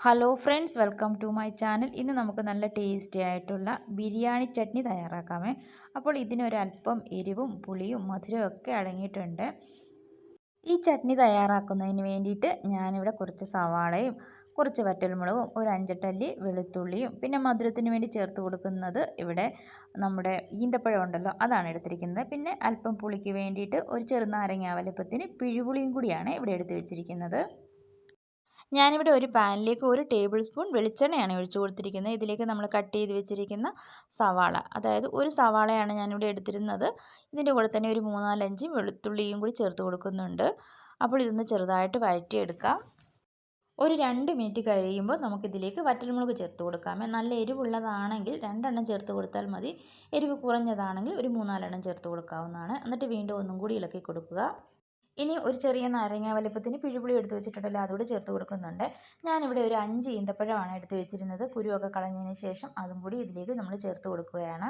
Hello friends welcome to my channel ഇന്ന് നമുക്ക് നല്ല ടേസ്റ്റി ആയിട്ടുള്ള ബിരിയാണി ചട്നി തയ്യാറാക്കാമേ. അപ്പോൾ ഇതിനൊരല്പം എരിവും പുളിയും മധുരവും ഒക്കെ അടങ്ങിയിട്ടുണ്ട്. ഈ ചട്നി തയ്യാറാക്കുന്നതിന് വേണ്ടിയിട്ട് ഞാനിവിടെ കുറച്ച് സവാളയും കുറച്ച് വറ്റൽമുളകും ഒരു അഞ്ചട്ടല്ലി വെളുത്തുള്ളിയും പിന്നെ മധുരത്തിന് വേണ്ടി ചേർത്ത് കൊടുക്കുന്നത് ഇവിടെ നമ്മുടെ ഈന്തപ്പഴം ഉണ്ടല്ലോ അതാണ് എടുത്തിരിക്കുന്നത്. പിന്നെ അല്പം പുളിക്ക് വേണ്ടിയിട്ട് ഒരു ചെറുനാരങ്ങ വലുപ്പത്തിന് പിഴിപുളിയും കൂടിയാണ് ഇവിടെ എടുത്ത് വെച്ചിരിക്കുന്നത്. ഞാനിവിടെ ഒരു പാനിലേക്ക് ഒരു ടേബിൾ സ്പൂൺ വെളിച്ചെണ്ണയാണ് ഒഴിച്ചു കൊടുത്തിരിക്കുന്നത്. ഇതിലേക്ക് നമ്മൾ കട്ട് ചെയ്ത് വെച്ചിരിക്കുന്ന സവാള അതായത് ഒരു സവാളയാണ് ഞാനിവിടെ എടുത്തിരുന്നത്. ഇതിന്റെ കൂടെ തന്നെ ഒരു മൂന്നാലഞ്ച് വെളുത്തുള്ളിയും കൂടി ചേർത്ത് കൊടുക്കുന്നുണ്ട്. അപ്പോൾ ഇതൊന്ന് ചെറുതായിട്ട് വഴറ്റിയെടുക്കാം. ഒരു രണ്ട് മിനിറ്റ് കഴിയുമ്പോൾ നമുക്കിതിലേക്ക് വറ്റൽമുളക് ചേർത്ത് കൊടുക്കാം. നല്ല എരിവുള്ളതാണെങ്കിൽ രണ്ടെണ്ണം ചേർത്ത് കൊടുത്താൽ മതി. എരിവ് കുറഞ്ഞതാണെങ്കിൽ ഒരു മൂന്നാലെണ്ണം ചേർത്ത് കൊടുക്കാവുന്നതാണ്. എന്നിട്ട് വീണ്ടും ഒന്നും കൂടി ഇളക്കി കൊടുക്കുക. ഇനി ഒരു ചെറിയ നാരങ്ങ വലുപ്പത്തിന് പിഴുപുളി എടുത്ത് വെച്ചിട്ടുണ്ടല്ലോ അതുകൂടി ചേർത്ത് കൊടുക്കുന്നുണ്ട്. ഞാനിവിടെ ഒരു അഞ്ച് ഈന്തപ്പഴമാണ് എടുത്ത് വെച്ചിരുന്നത്. കുരുവൊക്കെ കളഞ്ഞതിന് ശേഷം അതും കൂടി ഇതിലേക്ക് നമ്മൾ ചേർത്ത് കൊടുക്കുകയാണ്.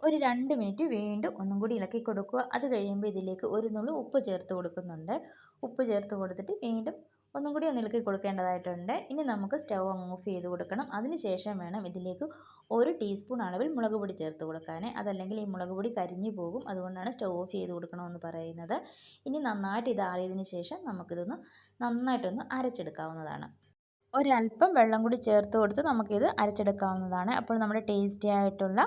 ഒരു രണ്ട് മിനിറ്റ് വീണ്ടും ഒന്നും കൂടി ഇളക്കി കൊടുക്കുക. അത് കഴിയുമ്പോൾ ഇതിലേക്ക് ഒരു നുള്ളു ഉപ്പ് ചേർത്ത് കൊടുക്കുന്നുണ്ട്. ഉപ്പ് ചേർത്ത് കൊടുത്തിട്ട് വീണ്ടും ഒന്നും കൂടി ഒന്ന് ഇളക്കി കൊടുക്കേണ്ടതായിട്ടുണ്ട്. ഇനി നമുക്ക് സ്റ്റൗ അങ്ങ് ഓഫ് ചെയ്ത് കൊടുക്കണം. അതിനുശേഷം വേണം ഇതിലേക്ക് ഒരു ടീസ്പൂൺ അളവിൽ മുളക് പൊടി ചേർത്ത് കൊടുക്കാൻ അതല്ലെങ്കിൽ ഈ മുളക് പൊടി കരിഞ്ഞു പോകും. അതുകൊണ്ടാണ് സ്റ്റൗ ഓഫ് ചെയ്ത് കൊടുക്കണമെന്ന് പറയുന്നത്. ഇനി നന്നായിട്ട് ഇത് ആറിയതിന് ശേഷം നമുക്കിതൊന്ന് നന്നായിട്ടൊന്ന് അരച്ചെടുക്കാവുന്നതാണ്. ഒരല്പം വെള്ളം കൂടി ചേർത്ത് കൊടുത്ത് നമുക്കിത് അരച്ചെടുക്കാവുന്നതാണ്. അപ്പോൾ നമ്മുടെ ടേസ്റ്റി ആയിട്ടുള്ള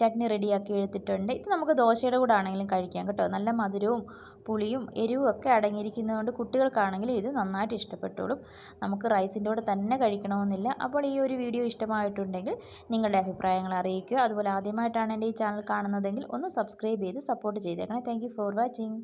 ചട്നി റെഡിയാക്കി എടുത്തിട്ടുണ്ട്. ഇത് നമുക്ക് ദോശയുടെ കൂടെ ആണെങ്കിലും കഴിക്കാം കേട്ടോ. നല്ല മധുരവും പുളിയും എരിവും ഒക്കെ അടങ്ങിയിരിക്കുന്നതുകൊണ്ട് കുട്ടികൾക്കാണെങ്കിൽ ഇത് നന്നായിട്ട് ഇഷ്ടപ്പെട്ടോളും. നമുക്ക് റൈസിന്റെ കൂടെ തന്നെ കഴിക്കണമെന്നില്ല. അപ്പോൾ ഈ ഒരു വീഡിയോ ഇഷ്ടമായിട്ടുണ്ടെങ്കിൽ നിങ്ങളുടെ അഭിപ്രായങ്ങൾ അറിയിക്കുക. അതുപോലെ ആദ്യമായിട്ടാണ് എന്റെ ഈ ചാനൽ കാണുന്നതെങ്കിൽ ഒന്ന് സബ്സ്ക്രൈബ് ചെയ്ത് സപ്പോർട്ട് ചെയ്തേക്കണം. Thank for watching.